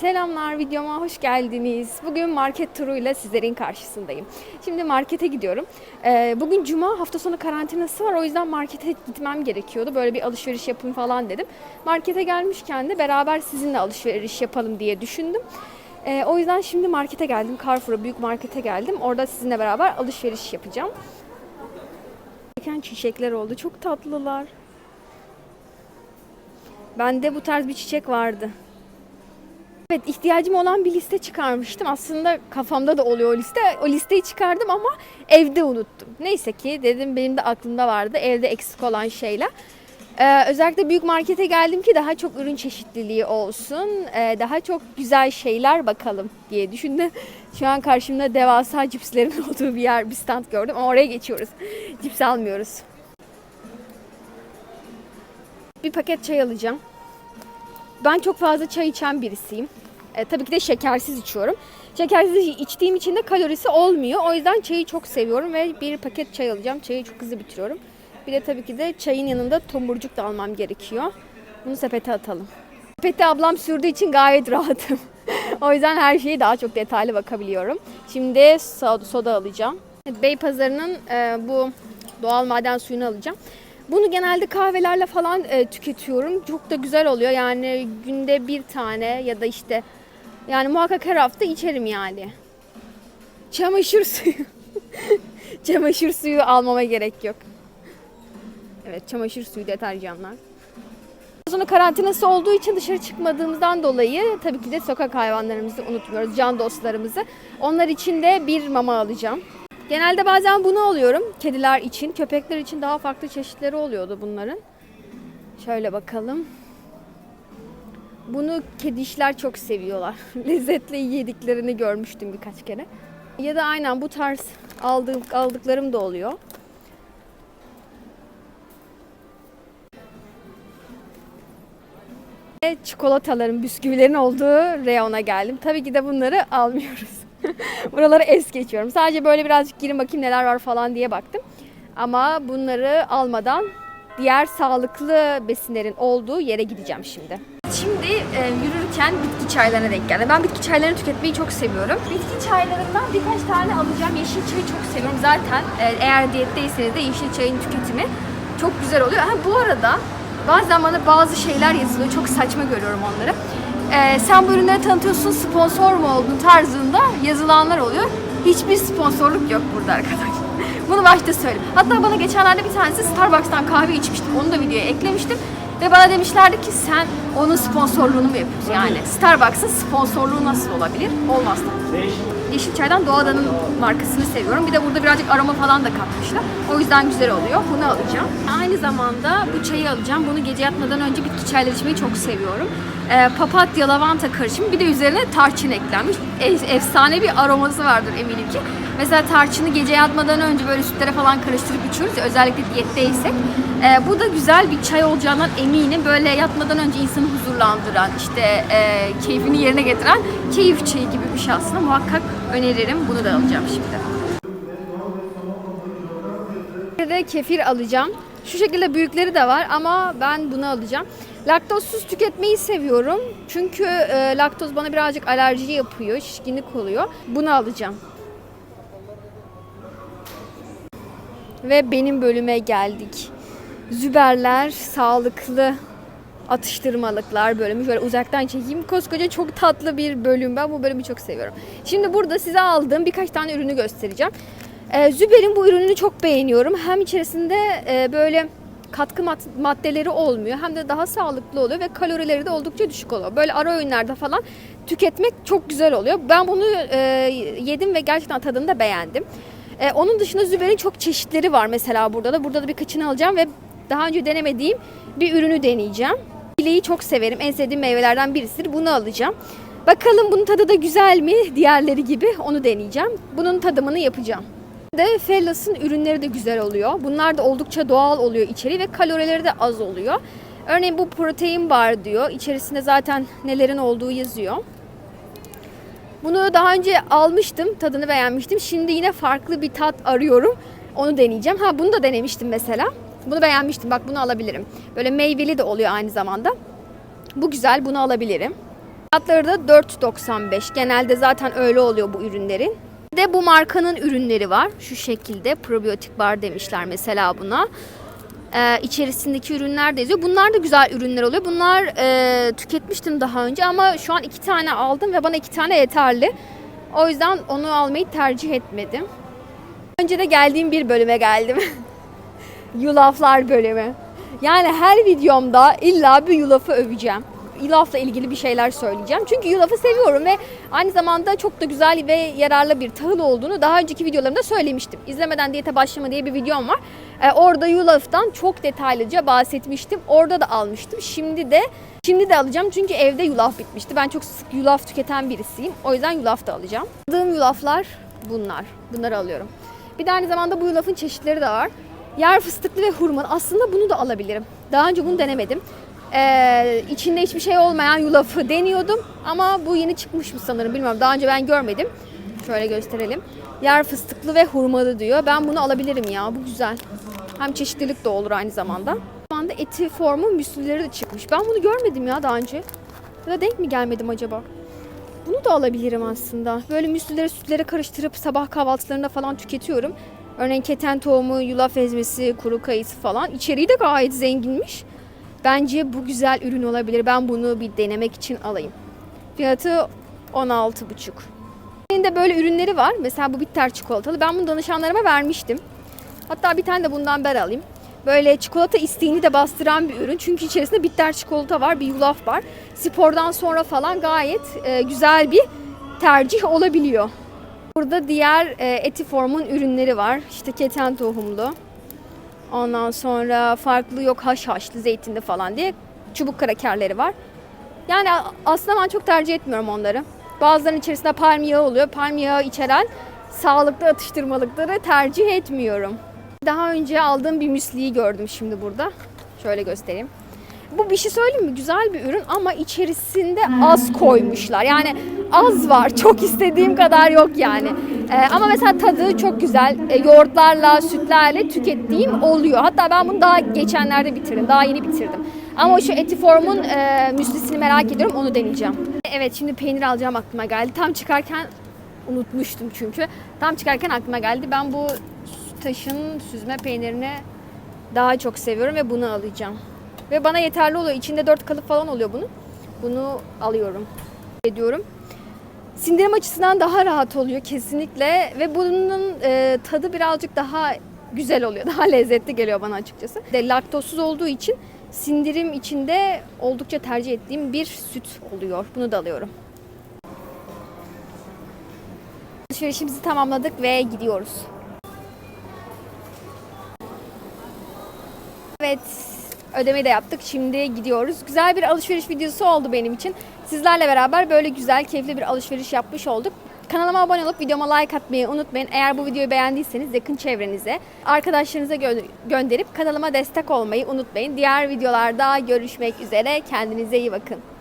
Selamlar videoma hoş geldiniz. Bugün market turuyla sizlerin karşısındayım. Şimdi markete gidiyorum. Ee, bugün cuma hafta sonu karantinası var o yüzden markete gitmem gerekiyordu. Böyle bir alışveriş yapayım falan dedim. Markete gelmişken de beraber sizinle alışveriş yapalım diye düşündüm. Ee, o yüzden şimdi markete geldim. Carrefour'a büyük markete geldim. Orada sizinle beraber alışveriş yapacağım. Gerçekten çiçekler oldu. Çok tatlılar. Bende bu tarz bir çiçek vardı. Evet ihtiyacım olan bir liste çıkarmıştım. Aslında kafamda da oluyor o liste. O listeyi çıkardım ama evde unuttum. Neyse ki dedim benim de aklımda vardı evde eksik olan şeyler. Ee, özellikle büyük markete geldim ki daha çok ürün çeşitliliği olsun. Ee, daha çok güzel şeyler bakalım diye düşündüm. Şu an karşımda devasa cipslerin olduğu bir yer, bir stand gördüm ama oraya geçiyoruz. Cips almıyoruz. Bir paket çay alacağım. Ben çok fazla çay içen birisiyim. E, tabii ki de şekersiz içiyorum. Şekersiz içtiğim için de kalorisi olmuyor. O yüzden çayı çok seviyorum ve bir paket çay alacağım. Çayı çok hızlı bitiriyorum. Bir de tabii ki de çayın yanında tomurcuk da almam gerekiyor. Bunu sepete atalım. Sepeti ablam sürdüğü için gayet rahatım. o yüzden her şeyi daha çok detaylı bakabiliyorum. Şimdi soda, soda alacağım. Beypazarı'nın e, bu doğal maden suyunu alacağım. Bunu genelde kahvelerle falan e, tüketiyorum. Çok da güzel oluyor. Yani günde bir tane ya da işte yani muhakkak her hafta içerim yani. Çamaşır suyu. çamaşır suyu almama gerek yok. Evet çamaşır suyu deterjanlar. Sonra karantinası olduğu için dışarı çıkmadığımızdan dolayı tabii ki de sokak hayvanlarımızı unutmuyoruz, can dostlarımızı. Onlar için de bir mama alacağım. Genelde bazen bunu alıyorum kediler için. Köpekler için daha farklı çeşitleri oluyordu bunların. Şöyle bakalım. Bunu kedişler çok seviyorlar. Lezzetli yediklerini görmüştüm birkaç kere. Ya da aynen bu tarz aldığım, aldıklarım da oluyor. Ve Çikolataların, bisküvilerin olduğu reyona geldim. Tabii ki de bunları almıyoruz. Buraları es geçiyorum. Sadece böyle birazcık girin bakayım neler var falan diye baktım. Ama bunları almadan diğer sağlıklı besinlerin olduğu yere gideceğim şimdi. Şimdi e, yürürken bitki çaylarına denk geldim. Ben bitki çaylarını tüketmeyi çok seviyorum. Bitki çaylarından birkaç tane alacağım. Yeşil çayı çok seviyorum. Zaten e, eğer diyetteyseniz de yeşil çayın tüketimi çok güzel oluyor. Ha, bu arada bazen bana bazı şeyler yazılıyor. Çok saçma görüyorum onları. Ee, sen bu ürünleri tanıtıyorsun sponsor mu oldun tarzında yazılanlar oluyor. Hiçbir sponsorluk yok burada arkadaşlar. Bunu başta söyleyeyim. Hatta bana geçenlerde bir tanesi Starbucks'tan kahve içmiştim. Onu da videoya eklemiştim. Ve bana demişlerdi ki sen onun sponsorluğunu mu yapıyorsun? Yani Starbucks'ın sponsorluğu nasıl olabilir? Olmaz tabii. Yeşil çaydan Doğada'nın markasını seviyorum. Bir de burada birazcık aroma falan da katmışlar. O yüzden güzel oluyor. Bunu alacağım. Aynı zamanda bu çayı alacağım. Bunu gece yatmadan önce bitki çayları içmeyi çok seviyorum. Ee, papatya, lavanta karışımı. Bir de üzerine tarçın eklenmiş. E- efsane bir aroması vardır eminim ki. Mesela tarçını gece yatmadan önce böyle sütlere falan karıştırıp içiyoruz özellikle diyetteysek. Ee, bu da güzel bir çay olacağından eminim. Böyle yatmadan önce insanı huzurlandıran, işte e, keyfini yerine getiren keyif çayı gibi bir şey aslında. Muhakkak öneririm. Bunu da alacağım şimdi. Bir de kefir alacağım. Şu şekilde büyükleri de var ama ben bunu alacağım. Laktozsuz tüketmeyi seviyorum. Çünkü e, laktoz bana birazcık alerji yapıyor, şişkinlik oluyor. Bunu alacağım. Ve benim bölüme geldik. Züberler, sağlıklı atıştırmalıklar bölümü. Şöyle uzaktan çekeyim. Koskoca çok tatlı bir bölüm. Ben bu bölümü çok seviyorum. Şimdi burada size aldığım birkaç tane ürünü göstereceğim. Ee, Züber'in bu ürününü çok beğeniyorum. Hem içerisinde e, böyle katkı mad- maddeleri olmuyor. Hem de daha sağlıklı oluyor ve kalorileri de oldukça düşük oluyor. Böyle ara öğünlerde falan tüketmek çok güzel oluyor. Ben bunu e, yedim ve gerçekten tadını da beğendim. E, onun dışında Züber'in çok çeşitleri var mesela burada da. Burada da birkaçını alacağım ve daha önce denemediğim bir ürünü deneyeceğim. Çileği çok severim. En sevdiğim meyvelerden birisidir. Bunu alacağım. Bakalım bunun tadı da güzel mi? Diğerleri gibi onu deneyeceğim. Bunun tadımını yapacağım. De Fellas'ın ürünleri de güzel oluyor. Bunlar da oldukça doğal oluyor içeriği ve kalorileri de az oluyor. Örneğin bu protein bar diyor. İçerisinde zaten nelerin olduğu yazıyor. Bunu daha önce almıştım. Tadını beğenmiştim. Şimdi yine farklı bir tat arıyorum. Onu deneyeceğim. Ha bunu da denemiştim mesela. Bunu beğenmiştim. Bak bunu alabilirim. Böyle meyveli de oluyor aynı zamanda. Bu güzel. Bunu alabilirim. Fiyatları da 4.95. Genelde zaten öyle oluyor bu ürünlerin. Bir de bu markanın ürünleri var. Şu şekilde probiyotik bar demişler mesela buna. Ee, içerisindeki ürünler de yazıyor. Bunlar da güzel ürünler oluyor. Bunlar e, tüketmiştim daha önce ama şu an iki tane aldım ve bana iki tane yeterli. O yüzden onu almayı tercih etmedim. Önce de geldiğim bir bölüme geldim. Yulaflar bölümü. Yani her videomda illa bir yulafı öveceğim. Yulafla ilgili bir şeyler söyleyeceğim. Çünkü yulafı seviyorum ve aynı zamanda çok da güzel ve yararlı bir tahıl olduğunu daha önceki videolarımda söylemiştim. İzlemeden diyete başlama diye bir videom var. Ee, orada yulaftan çok detaylıca bahsetmiştim. Orada da almıştım. Şimdi de şimdi de alacağım çünkü evde yulaf bitmişti. Ben çok sık yulaf tüketen birisiyim. O yüzden yulaf da alacağım. Aldığım yulaflar bunlar. Bunları alıyorum. Bir de aynı zamanda bu yulafın çeşitleri de var. Yer fıstıklı ve hurmalı. Aslında bunu da alabilirim. Daha önce bunu denemedim. Ee, içinde hiçbir şey olmayan yulafı deniyordum. Ama bu yeni çıkmış mı sanırım bilmiyorum. Daha önce ben görmedim. Şöyle gösterelim. Yer fıstıklı ve hurmalı diyor. Ben bunu alabilirim ya. Bu güzel. Hem çeşitlilik de olur aynı zamanda. Şu anda eti formu müslüleri de çıkmış. Ben bunu görmedim ya daha önce. Ya da denk mi gelmedim acaba? Bunu da alabilirim aslında. Böyle müslüleri sütlere karıştırıp sabah kahvaltılarında falan tüketiyorum. Örneğin keten tohumu, yulaf ezmesi, kuru kayısı falan. İçeriği de gayet zenginmiş. Bence bu güzel ürün olabilir. Ben bunu bir denemek için alayım. Fiyatı 16,5. Senin de böyle ürünleri var. Mesela bu bitter çikolatalı. Ben bunu danışanlarıma vermiştim. Hatta bir tane de bundan ben alayım. Böyle çikolata isteğini de bastıran bir ürün. Çünkü içerisinde bitter çikolata var, bir yulaf var. Spordan sonra falan gayet e, güzel bir tercih olabiliyor. Burada diğer e, Etiform'un ürünleri var. İşte keten tohumlu. Ondan sonra farklı yok haşhaşlı, zeytinli falan diye çubuk krakerleri var. Yani aslında ben çok tercih etmiyorum onları. Bazılarının içerisinde palm yağı oluyor. Palm yağı içeren sağlıklı atıştırmalıkları tercih etmiyorum. Daha önce aldığım bir müsliyi gördüm şimdi burada. Şöyle göstereyim. Bu bir şey söyleyeyim mi? Güzel bir ürün ama içerisinde az koymuşlar. Yani az var. Çok istediğim kadar yok yani. Ee, ama mesela tadı çok güzel. Ee, yoğurtlarla, sütlerle tükettiğim oluyor. Hatta ben bunu daha geçenlerde bitirdim. Daha yeni bitirdim. Ama şu Etiform'un e, müslisini merak ediyorum. Onu deneyeceğim. Evet şimdi peynir alacağım aklıma geldi. Tam çıkarken unutmuştum çünkü. Tam çıkarken aklıma geldi. Ben bu taşın süzme peynirini daha çok seviyorum ve bunu alacağım. Ve bana yeterli oluyor. İçinde 4 kalıp falan oluyor bunun. Bunu alıyorum. Ediyorum. Sindirim açısından daha rahat oluyor kesinlikle ve bunun e, tadı birazcık daha güzel oluyor. Daha lezzetli geliyor bana açıkçası. De laktozsuz olduğu için sindirim içinde oldukça tercih ettiğim bir süt oluyor. Bunu da alıyorum. Alışverişimizi tamamladık ve gidiyoruz. Ödemeyi de yaptık. Şimdi gidiyoruz. Güzel bir alışveriş videosu oldu benim için. Sizlerle beraber böyle güzel, keyifli bir alışveriş yapmış olduk. Kanalıma abone olup videoma like atmayı unutmayın. Eğer bu videoyu beğendiyseniz yakın çevrenize, arkadaşlarınıza gö- gönderip kanalıma destek olmayı unutmayın. Diğer videolarda görüşmek üzere. Kendinize iyi bakın.